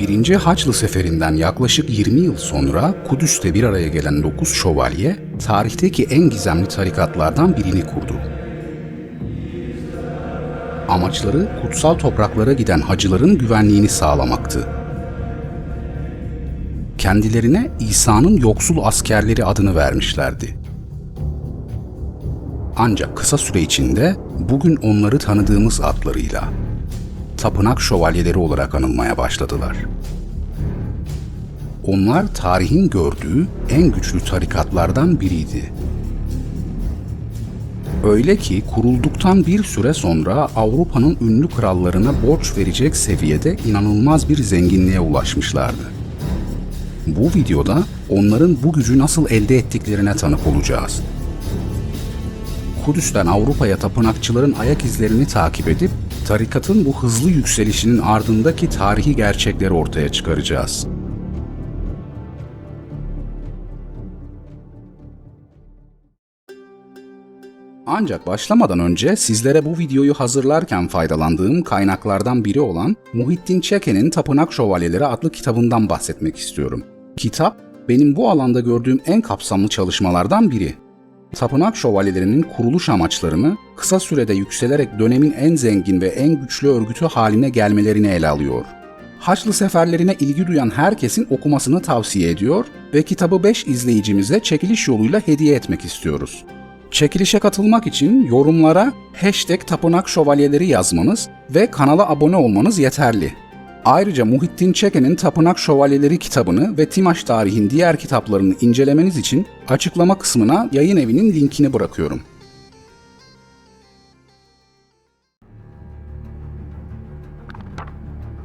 Birinci Haçlı Seferinden yaklaşık 20 yıl sonra Kudüs'te bir araya gelen 9 şövalye, tarihteki en gizemli tarikatlardan birini kurdu. Amaçları kutsal topraklara giden hacıların güvenliğini sağlamaktı. Kendilerine İsa'nın yoksul askerleri adını vermişlerdi. Ancak kısa süre içinde bugün onları tanıdığımız adlarıyla tapınak şövalyeleri olarak anılmaya başladılar. Onlar tarihin gördüğü en güçlü tarikatlardan biriydi. Öyle ki kurulduktan bir süre sonra Avrupa'nın ünlü krallarına borç verecek seviyede inanılmaz bir zenginliğe ulaşmışlardı. Bu videoda onların bu gücü nasıl elde ettiklerine tanık olacağız. Kudüs'ten Avrupa'ya tapınakçıların ayak izlerini takip edip tarikatın bu hızlı yükselişinin ardındaki tarihi gerçekleri ortaya çıkaracağız. Ancak başlamadan önce sizlere bu videoyu hazırlarken faydalandığım kaynaklardan biri olan Muhittin Çeke'nin Tapınak Şövalyeleri adlı kitabından bahsetmek istiyorum. Kitap, benim bu alanda gördüğüm en kapsamlı çalışmalardan biri. Tapınak şövalyelerinin kuruluş amaçlarını kısa sürede yükselerek dönemin en zengin ve en güçlü örgütü haline gelmelerini ele alıyor. Haçlı seferlerine ilgi duyan herkesin okumasını tavsiye ediyor ve kitabı 5 izleyicimize çekiliş yoluyla hediye etmek istiyoruz. Çekilişe katılmak için yorumlara hashtag tapınak şövalyeleri yazmanız ve kanala abone olmanız yeterli. Ayrıca Muhittin Çeke'nin Tapınak Şövalyeleri kitabını ve Timaş Tarih'in diğer kitaplarını incelemeniz için açıklama kısmına yayın evinin linkini bırakıyorum.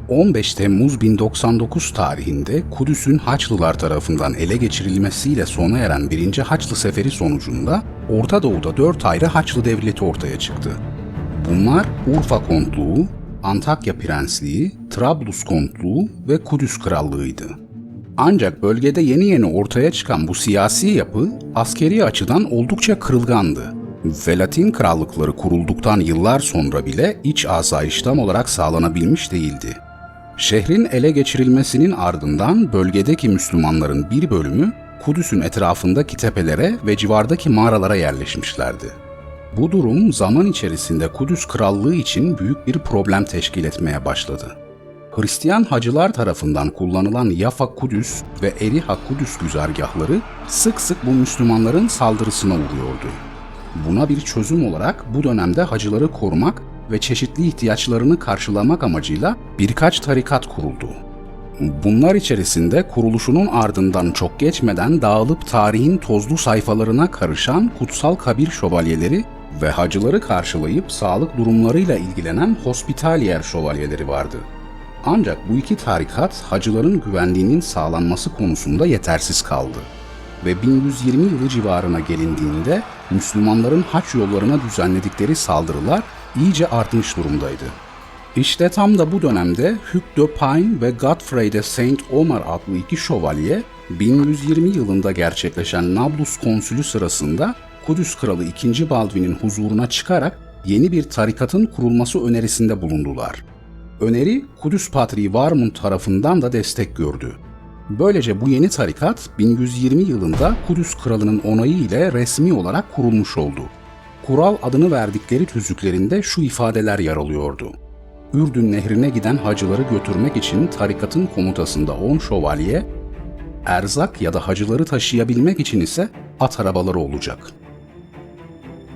...15 Temmuz 1099 tarihinde Kudüs'ün Haçlılar tarafından ele geçirilmesiyle sona eren 1. Haçlı Seferi sonucunda Orta Doğu'da 4 ayrı Haçlı devleti ortaya çıktı. Bunlar Urfa Kontluğu, Antakya Prensliği, Trablus Kontluğu ve Kudüs Krallığı'ydı. Ancak bölgede yeni yeni ortaya çıkan bu siyasi yapı askeri açıdan oldukça kırılgandı. Ve Latin krallıkları kurulduktan yıllar sonra bile iç asayiş tam olarak sağlanabilmiş değildi. Şehrin ele geçirilmesinin ardından bölgedeki Müslümanların bir bölümü Kudüs'ün etrafındaki tepelere ve civardaki mağaralara yerleşmişlerdi. Bu durum zaman içerisinde Kudüs Krallığı için büyük bir problem teşkil etmeye başladı. Hristiyan hacılar tarafından kullanılan Yafa Kudüs ve Eriha Kudüs güzergahları sık sık bu Müslümanların saldırısına uğruyordu. Buna bir çözüm olarak bu dönemde hacıları korumak ve çeşitli ihtiyaçlarını karşılamak amacıyla birkaç tarikat kuruldu. Bunlar içerisinde kuruluşunun ardından çok geçmeden dağılıp tarihin tozlu sayfalarına karışan kutsal kabir şövalyeleri ve hacıları karşılayıp sağlık durumlarıyla ilgilenen hospitaliyer şövalyeleri vardı. Ancak bu iki tarikat hacıların güvenliğinin sağlanması konusunda yetersiz kaldı. Ve 1120 yılı civarına gelindiğinde Müslümanların haç yollarına düzenledikleri saldırılar iyice artmış durumdaydı. İşte tam da bu dönemde Hugh de Pine ve Godfrey de Saint Omer adlı iki şövalye 1120 yılında gerçekleşen Nablus konsülü sırasında Kudüs Kralı II. Baldwin'in huzuruna çıkarak yeni bir tarikatın kurulması önerisinde bulundular. Öneri Kudüs Patriği Varmund tarafından da destek gördü. Böylece bu yeni tarikat 1120 yılında Kudüs Kralı'nın onayı ile resmi olarak kurulmuş oldu. Kural adını verdikleri tüzüklerinde şu ifadeler yer alıyordu. Ürdün nehrine giden hacıları götürmek için tarikatın komutasında 10 şövalye, erzak ya da hacıları taşıyabilmek için ise at arabaları olacak.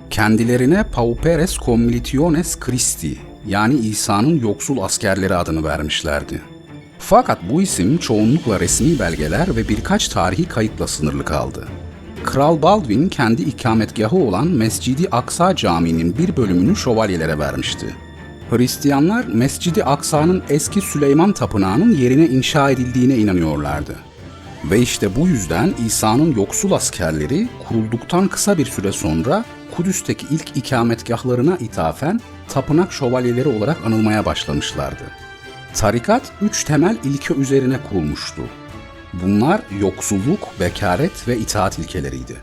Kendilerine Pauperes Commilitiones Christi yani İsa'nın yoksul askerleri adını vermişlerdi. Fakat bu isim çoğunlukla resmi belgeler ve birkaç tarihi kayıtla sınırlı kaldı. Kral Baldwin kendi ikametgahı olan Mescidi Aksa Camii'nin bir bölümünü şövalyelere vermişti. Hristiyanlar Mescidi Aksa'nın eski Süleyman Tapınağı'nın yerine inşa edildiğine inanıyorlardı. Ve işte bu yüzden İsa'nın yoksul askerleri kurulduktan kısa bir süre sonra Kudüs'teki ilk ikametgahlarına ithafen tapınak şövalyeleri olarak anılmaya başlamışlardı. Tarikat üç temel ilke üzerine kurulmuştu. Bunlar yoksulluk, bekaret ve itaat ilkeleriydi.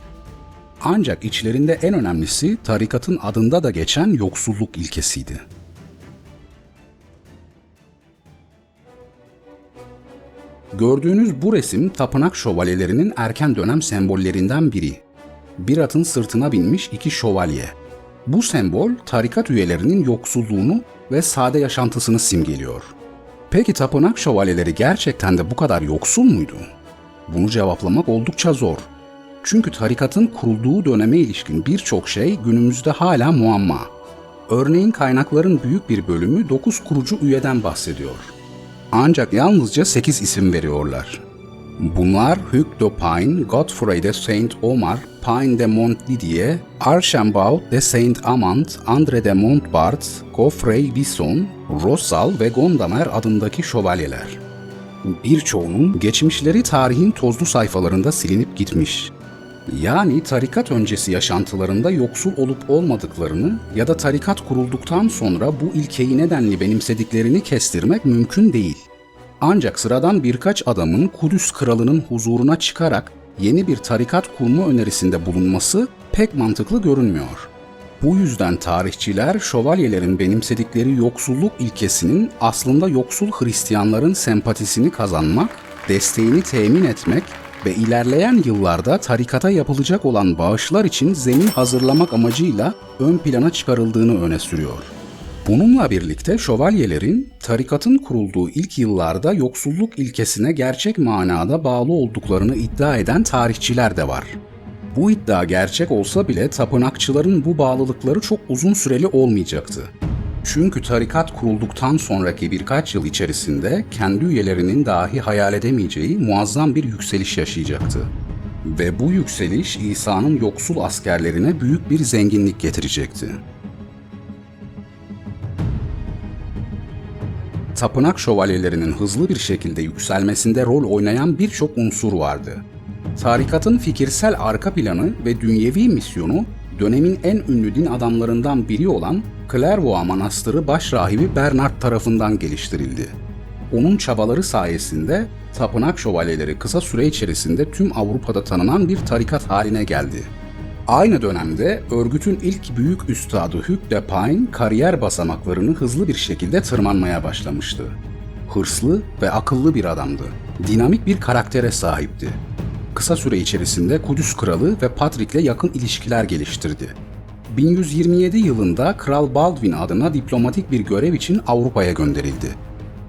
Ancak içlerinde en önemlisi tarikatın adında da geçen yoksulluk ilkesiydi. Gördüğünüz bu resim tapınak şövalyelerinin erken dönem sembollerinden biri. Bir atın sırtına binmiş iki şövalye. Bu sembol tarikat üyelerinin yoksulluğunu ve sade yaşantısını simgeliyor. Peki tapınak şövalyeleri gerçekten de bu kadar yoksul muydu? Bunu cevaplamak oldukça zor. Çünkü tarikatın kurulduğu döneme ilişkin birçok şey günümüzde hala muamma. Örneğin kaynakların büyük bir bölümü 9 kurucu üyeden bahsediyor. Ancak yalnızca 8 isim veriyorlar. Bunlar Hugues de Pine, Godfrey de Saint-Omer, Pine de Montdidier, Archambault de Saint-Amand, André de Montbard, Geoffrey Bisson, Rossal ve Gondamer adındaki şövalyeler. Birçoğunun geçmişleri tarihin tozlu sayfalarında silinip gitmiş. Yani tarikat öncesi yaşantılarında yoksul olup olmadıklarını ya da tarikat kurulduktan sonra bu ilkeyi nedenli benimsediklerini kestirmek mümkün değil. Ancak sıradan birkaç adamın Kudüs kralının huzuruna çıkarak yeni bir tarikat kurma önerisinde bulunması pek mantıklı görünmüyor. Bu yüzden tarihçiler şövalyelerin benimsedikleri yoksulluk ilkesinin aslında yoksul Hristiyanların sempatisini kazanmak, desteğini temin etmek ve ilerleyen yıllarda tarikata yapılacak olan bağışlar için zemin hazırlamak amacıyla ön plana çıkarıldığını öne sürüyor. Bununla birlikte şövalyelerin tarikatın kurulduğu ilk yıllarda yoksulluk ilkesine gerçek manada bağlı olduklarını iddia eden tarihçiler de var. Bu iddia gerçek olsa bile tapınakçıların bu bağlılıkları çok uzun süreli olmayacaktı. Çünkü tarikat kurulduktan sonraki birkaç yıl içerisinde kendi üyelerinin dahi hayal edemeyeceği muazzam bir yükseliş yaşayacaktı. Ve bu yükseliş İsa'nın yoksul askerlerine büyük bir zenginlik getirecekti. Tapınak şövalyelerinin hızlı bir şekilde yükselmesinde rol oynayan birçok unsur vardı. Tarikatın fikirsel arka planı ve dünyevi misyonu dönemin en ünlü din adamlarından biri olan Clairvaux Manastırı başrahibi Bernard tarafından geliştirildi. Onun çabaları sayesinde tapınak şövalyeleri kısa süre içerisinde tüm Avrupa'da tanınan bir tarikat haline geldi. Aynı dönemde örgütün ilk büyük üstadı Hugues de Pine kariyer basamaklarını hızlı bir şekilde tırmanmaya başlamıştı. Hırslı ve akıllı bir adamdı. Dinamik bir karaktere sahipti. Kısa süre içerisinde Kudüs Kralı ve Patrick'le yakın ilişkiler geliştirdi. 1127 yılında Kral Baldwin adına diplomatik bir görev için Avrupa'ya gönderildi.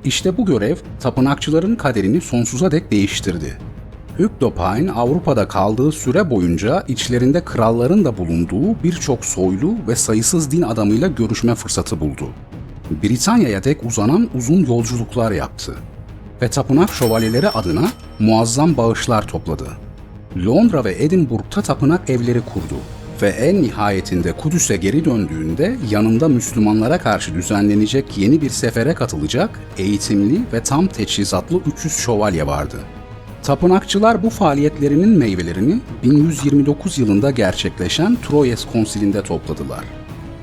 İşte bu görev tapınakçıların kaderini sonsuza dek değiştirdi. Hugues de Pine Avrupa'da kaldığı süre boyunca içlerinde kralların da bulunduğu birçok soylu ve sayısız din adamıyla görüşme fırsatı buldu. Britanya'ya dek uzanan uzun yolculuklar yaptı ve tapınak şövalyeleri adına muazzam bağışlar topladı. Londra ve Edinburgh'ta tapınak evleri kurdu ve en nihayetinde Kudüs'e geri döndüğünde yanında Müslümanlara karşı düzenlenecek yeni bir sefere katılacak eğitimli ve tam teçhizatlı 300 şövalye vardı. Tapınakçılar bu faaliyetlerinin meyvelerini 1129 yılında gerçekleşen Troyes Konsili'nde topladılar.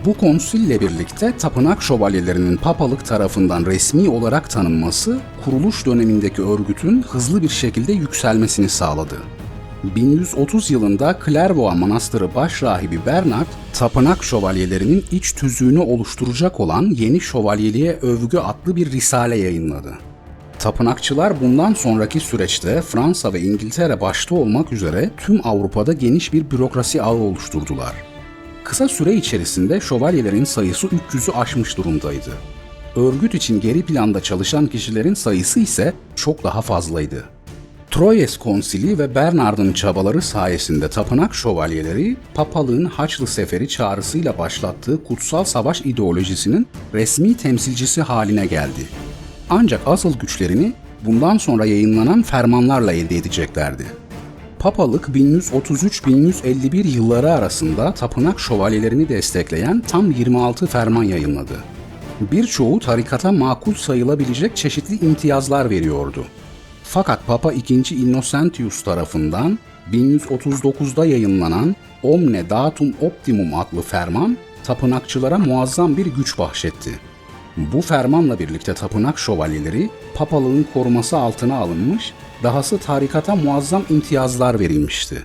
Bu konsille birlikte tapınak şövalyelerinin papalık tarafından resmi olarak tanınması, kuruluş dönemindeki örgütün hızlı bir şekilde yükselmesini sağladı. 1130 yılında Clairvaux Manastırı başrahibi Bernard, tapınak şövalyelerinin iç tüzüğünü oluşturacak olan Yeni Şövalyeliğe Övgü adlı bir risale yayınladı. Tapınakçılar bundan sonraki süreçte Fransa ve İngiltere başta olmak üzere tüm Avrupa'da geniş bir bürokrasi ağı oluşturdular. Kısa süre içerisinde şövalyelerin sayısı 300'ü aşmış durumdaydı. Örgüt için geri planda çalışan kişilerin sayısı ise çok daha fazlaydı. Troyes Konsili ve Bernard'ın çabaları sayesinde tapınak şövalyeleri, papalığın Haçlı Seferi çağrısıyla başlattığı kutsal savaş ideolojisinin resmi temsilcisi haline geldi. Ancak asıl güçlerini bundan sonra yayınlanan fermanlarla elde edeceklerdi. Papalık 1133-1151 yılları arasında tapınak şövalyelerini destekleyen tam 26 ferman yayınladı. Birçoğu tarikata makul sayılabilecek çeşitli imtiyazlar veriyordu. Fakat Papa II. Innocentius tarafından 1139'da yayınlanan Omne Datum Optimum adlı ferman tapınakçılara muazzam bir güç bahşetti. Bu fermanla birlikte tapınak şövalyeleri papalığın koruması altına alınmış, dahası tarikata muazzam imtiyazlar verilmişti.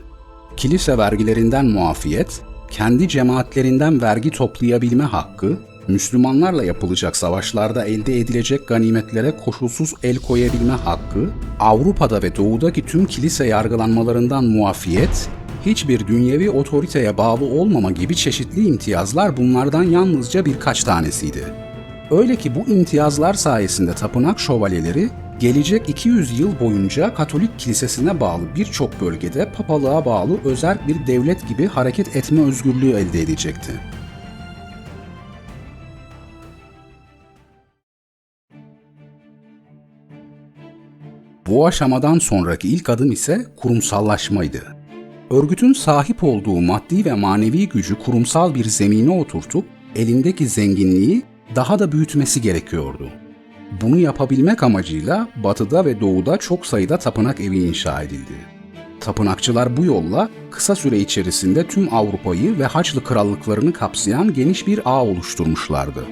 Kilise vergilerinden muafiyet, kendi cemaatlerinden vergi toplayabilme hakkı, Müslümanlarla yapılacak savaşlarda elde edilecek ganimetlere koşulsuz el koyabilme hakkı, Avrupa'da ve Doğu'daki tüm kilise yargılanmalarından muafiyet, hiçbir dünyevi otoriteye bağlı olmama gibi çeşitli imtiyazlar bunlardan yalnızca birkaç tanesiydi. Öyle ki bu imtiyazlar sayesinde tapınak şövalyeleri gelecek 200 yıl boyunca Katolik kilisesine bağlı birçok bölgede papalığa bağlı özel bir devlet gibi hareket etme özgürlüğü elde edecekti. Bu aşamadan sonraki ilk adım ise kurumsallaşmaydı. Örgütün sahip olduğu maddi ve manevi gücü kurumsal bir zemine oturtup elindeki zenginliği daha da büyütmesi gerekiyordu. Bunu yapabilmek amacıyla batıda ve doğuda çok sayıda tapınak evi inşa edildi. Tapınakçılar bu yolla kısa süre içerisinde tüm Avrupa'yı ve Haçlı krallıklarını kapsayan geniş bir ağ oluşturmuşlardı.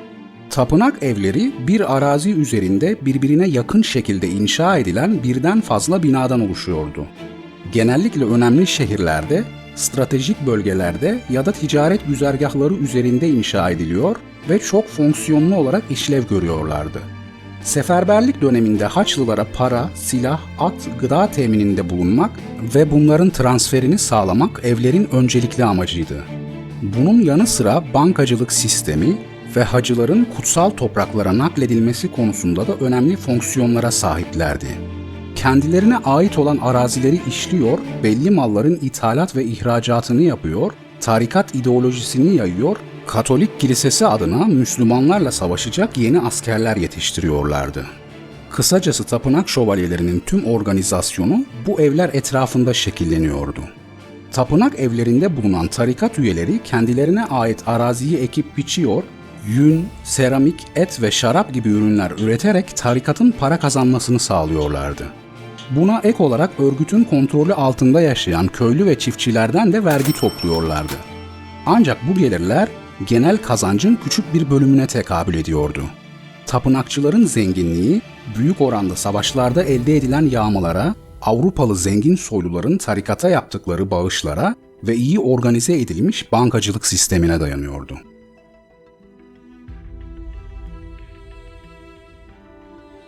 Tapınak evleri bir arazi üzerinde birbirine yakın şekilde inşa edilen birden fazla binadan oluşuyordu. Genellikle önemli şehirlerde, stratejik bölgelerde ya da ticaret güzergahları üzerinde inşa ediliyor ve çok fonksiyonlu olarak işlev görüyorlardı. Seferberlik döneminde Haçlılara para, silah, at, gıda temininde bulunmak ve bunların transferini sağlamak evlerin öncelikli amacıydı. Bunun yanı sıra bankacılık sistemi ve hacıların kutsal topraklara nakledilmesi konusunda da önemli fonksiyonlara sahiplerdi. Kendilerine ait olan arazileri işliyor, belli malların ithalat ve ihracatını yapıyor, tarikat ideolojisini yayıyor, Katolik Kilisesi adına Müslümanlarla savaşacak yeni askerler yetiştiriyorlardı. Kısacası tapınak şövalyelerinin tüm organizasyonu bu evler etrafında şekilleniyordu. Tapınak evlerinde bulunan tarikat üyeleri kendilerine ait araziyi ekip biçiyor, yün, seramik, et ve şarap gibi ürünler üreterek tarikatın para kazanmasını sağlıyorlardı. Buna ek olarak örgütün kontrolü altında yaşayan köylü ve çiftçilerden de vergi topluyorlardı. Ancak bu gelirler genel kazancın küçük bir bölümüne tekabül ediyordu. Tapınakçıların zenginliği büyük oranda savaşlarda elde edilen yağmalara, Avrupalı zengin soyluların tarikata yaptıkları bağışlara ve iyi organize edilmiş bankacılık sistemine dayanıyordu.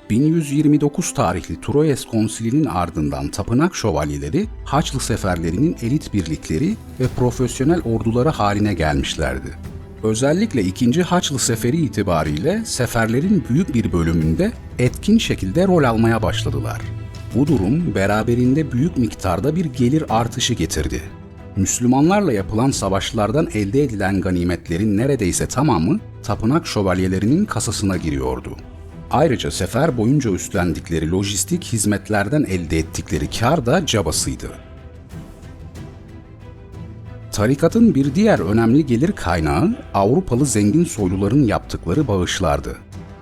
1129 tarihli Troyes Konsili'nin ardından tapınak şövalyeleri Haçlı seferlerinin elit birlikleri ve profesyonel orduları haline gelmişlerdi. Özellikle 2. Haçlı Seferi itibariyle seferlerin büyük bir bölümünde etkin şekilde rol almaya başladılar. Bu durum beraberinde büyük miktarda bir gelir artışı getirdi. Müslümanlarla yapılan savaşlardan elde edilen ganimetlerin neredeyse tamamı tapınak şövalyelerinin kasasına giriyordu. Ayrıca sefer boyunca üstlendikleri lojistik hizmetlerden elde ettikleri kar da cabasıydı. Tarikatın bir diğer önemli gelir kaynağı Avrupalı zengin soyluların yaptıkları bağışlardı.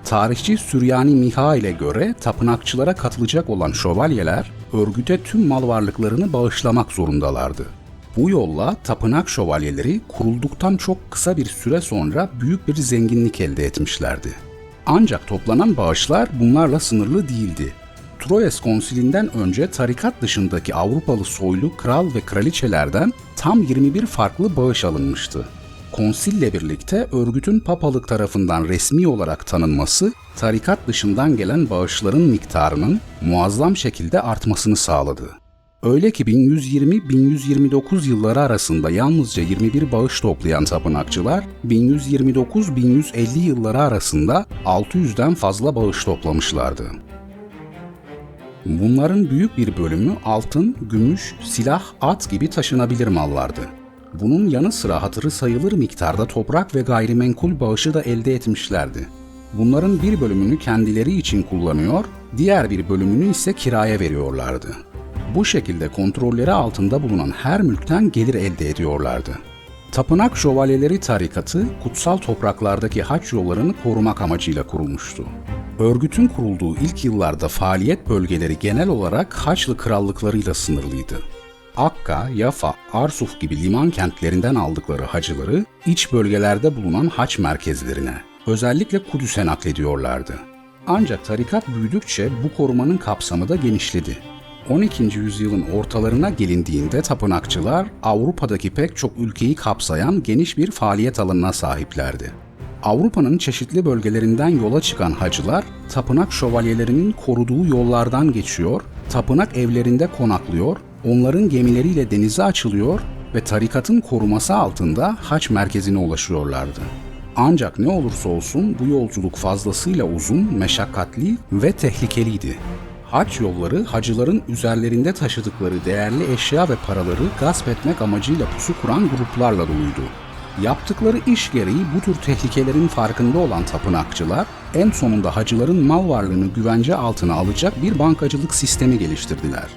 Tarihçi Süryani Miha ile göre tapınakçılara katılacak olan şövalyeler örgüte tüm mal varlıklarını bağışlamak zorundalardı. Bu yolla tapınak şövalyeleri kurulduktan çok kısa bir süre sonra büyük bir zenginlik elde etmişlerdi. Ancak toplanan bağışlar bunlarla sınırlı değildi. Troyes Konsilinden önce tarikat dışındaki Avrupalı soylu kral ve kraliçelerden tam 21 farklı bağış alınmıştı. Konsille birlikte örgütün papalık tarafından resmi olarak tanınması, tarikat dışından gelen bağışların miktarının muazzam şekilde artmasını sağladı. Öyle ki 1120-1129 yılları arasında yalnızca 21 bağış toplayan tapınakçılar, 1129-1150 yılları arasında 600'den fazla bağış toplamışlardı. Bunların büyük bir bölümü altın, gümüş, silah, at gibi taşınabilir mallardı. Bunun yanı sıra hatırı sayılır miktarda toprak ve gayrimenkul bağışı da elde etmişlerdi. Bunların bir bölümünü kendileri için kullanıyor, diğer bir bölümünü ise kiraya veriyorlardı. Bu şekilde kontrolleri altında bulunan her mülkten gelir elde ediyorlardı. Tapınak Şövalyeleri Tarikatı, kutsal topraklardaki haç yollarını korumak amacıyla kurulmuştu. Örgütün kurulduğu ilk yıllarda faaliyet bölgeleri genel olarak Haçlı krallıklarıyla sınırlıydı. Akka, Yafa, Arsuf gibi liman kentlerinden aldıkları hacıları iç bölgelerde bulunan haç merkezlerine, özellikle Kudüs'e naklediyorlardı. Ancak tarikat büyüdükçe bu korumanın kapsamı da genişledi 12. yüzyılın ortalarına gelindiğinde tapınakçılar Avrupa'daki pek çok ülkeyi kapsayan geniş bir faaliyet alanına sahiplerdi. Avrupa'nın çeşitli bölgelerinden yola çıkan hacılar, tapınak şövalyelerinin koruduğu yollardan geçiyor, tapınak evlerinde konaklıyor, onların gemileriyle denize açılıyor ve tarikatın koruması altında haç merkezine ulaşıyorlardı. Ancak ne olursa olsun bu yolculuk fazlasıyla uzun, meşakkatli ve tehlikeliydi. Haç yolları hacıların üzerlerinde taşıdıkları değerli eşya ve paraları gasp etmek amacıyla pusu kuran gruplarla doluydu. Yaptıkları iş gereği bu tür tehlikelerin farkında olan tapınakçılar en sonunda hacıların mal varlığını güvence altına alacak bir bankacılık sistemi geliştirdiler.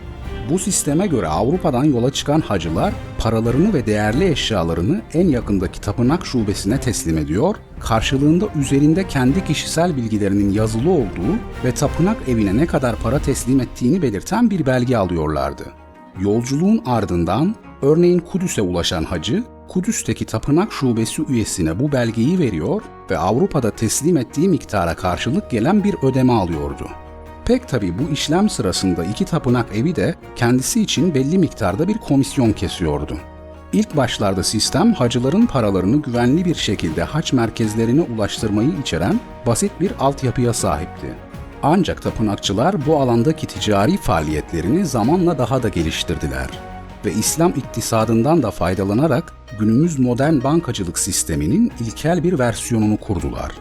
Bu sisteme göre Avrupa'dan yola çıkan hacılar paralarını ve değerli eşyalarını en yakındaki tapınak şubesine teslim ediyor, karşılığında üzerinde kendi kişisel bilgilerinin yazılı olduğu ve tapınak evine ne kadar para teslim ettiğini belirten bir belge alıyorlardı. Yolculuğun ardından örneğin Kudüs'e ulaşan hacı, Kudüs'teki tapınak şubesi üyesine bu belgeyi veriyor ve Avrupa'da teslim ettiği miktara karşılık gelen bir ödeme alıyordu. Pek tabi bu işlem sırasında iki tapınak evi de kendisi için belli miktarda bir komisyon kesiyordu. İlk başlarda sistem hacıların paralarını güvenli bir şekilde haç merkezlerine ulaştırmayı içeren basit bir altyapıya sahipti. Ancak tapınakçılar bu alandaki ticari faaliyetlerini zamanla daha da geliştirdiler ve İslam iktisadından da faydalanarak günümüz modern bankacılık sisteminin ilkel bir versiyonunu kurdular.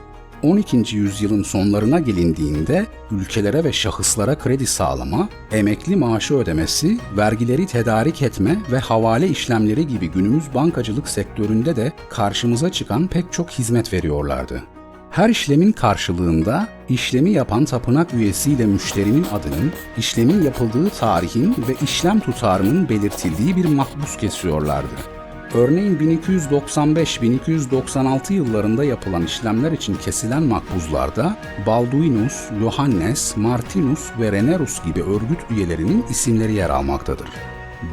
12. yüzyılın sonlarına gelindiğinde ülkelere ve şahıslara kredi sağlama, emekli maaşı ödemesi, vergileri tedarik etme ve havale işlemleri gibi günümüz bankacılık sektöründe de karşımıza çıkan pek çok hizmet veriyorlardı. Her işlemin karşılığında işlemi yapan tapınak üyesiyle müşterinin adının, işlemin yapıldığı tarihin ve işlem tutarının belirtildiği bir makbuz kesiyorlardı. Örneğin 1295-1296 yıllarında yapılan işlemler için kesilen makbuzlarda Balduinus, Johannes, Martinus ve Renerus gibi örgüt üyelerinin isimleri yer almaktadır.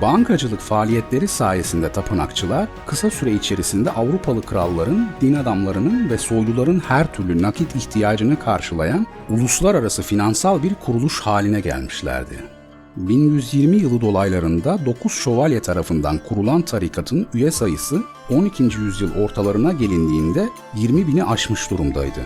Bankacılık faaliyetleri sayesinde tapınakçılar kısa süre içerisinde Avrupalı kralların, din adamlarının ve soyluların her türlü nakit ihtiyacını karşılayan uluslararası finansal bir kuruluş haline gelmişlerdi. 1120 yılı dolaylarında 9 şövalye tarafından kurulan tarikatın üye sayısı 12. yüzyıl ortalarına gelindiğinde 20 bini aşmış durumdaydı.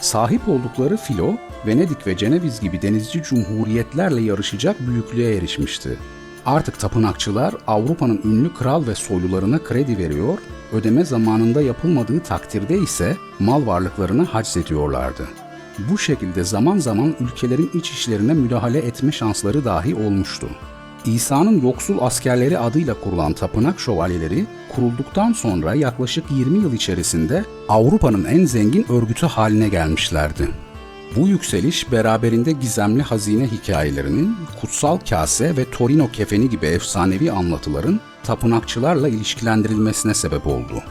Sahip oldukları filo, Venedik ve Ceneviz gibi denizci cumhuriyetlerle yarışacak büyüklüğe erişmişti. Artık tapınakçılar Avrupa'nın ünlü kral ve soylularına kredi veriyor, ödeme zamanında yapılmadığı takdirde ise mal varlıklarını haczediyorlardı. Bu şekilde zaman zaman ülkelerin iç işlerine müdahale etme şansları dahi olmuştu. İsa'nın yoksul askerleri adıyla kurulan tapınak şövalyeleri kurulduktan sonra yaklaşık 20 yıl içerisinde Avrupa'nın en zengin örgütü haline gelmişlerdi. Bu yükseliş beraberinde gizemli hazine hikayelerinin, kutsal kase ve Torino kefeni gibi efsanevi anlatıların tapınakçılarla ilişkilendirilmesine sebep oldu.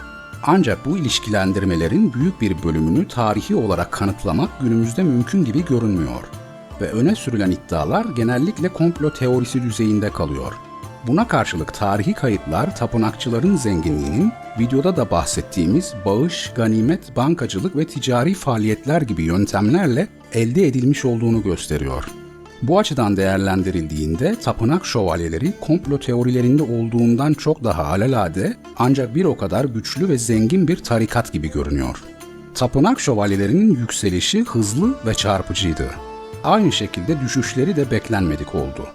Ancak bu ilişkilendirmelerin büyük bir bölümünü tarihi olarak kanıtlamak günümüzde mümkün gibi görünmüyor ve öne sürülen iddialar genellikle komplo teorisi düzeyinde kalıyor. Buna karşılık tarihi kayıtlar tapınakçıların zenginliğinin videoda da bahsettiğimiz bağış, ganimet, bankacılık ve ticari faaliyetler gibi yöntemlerle elde edilmiş olduğunu gösteriyor. Bu açıdan değerlendirildiğinde tapınak şövalyeleri komplo teorilerinde olduğundan çok daha alelade ancak bir o kadar güçlü ve zengin bir tarikat gibi görünüyor. Tapınak şövalyelerinin yükselişi hızlı ve çarpıcıydı. Aynı şekilde düşüşleri de beklenmedik oldu.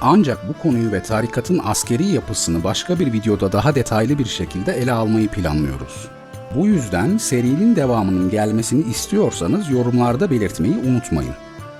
Ancak bu konuyu ve tarikatın askeri yapısını başka bir videoda daha detaylı bir şekilde ele almayı planlıyoruz. Bu yüzden serinin devamının gelmesini istiyorsanız yorumlarda belirtmeyi unutmayın.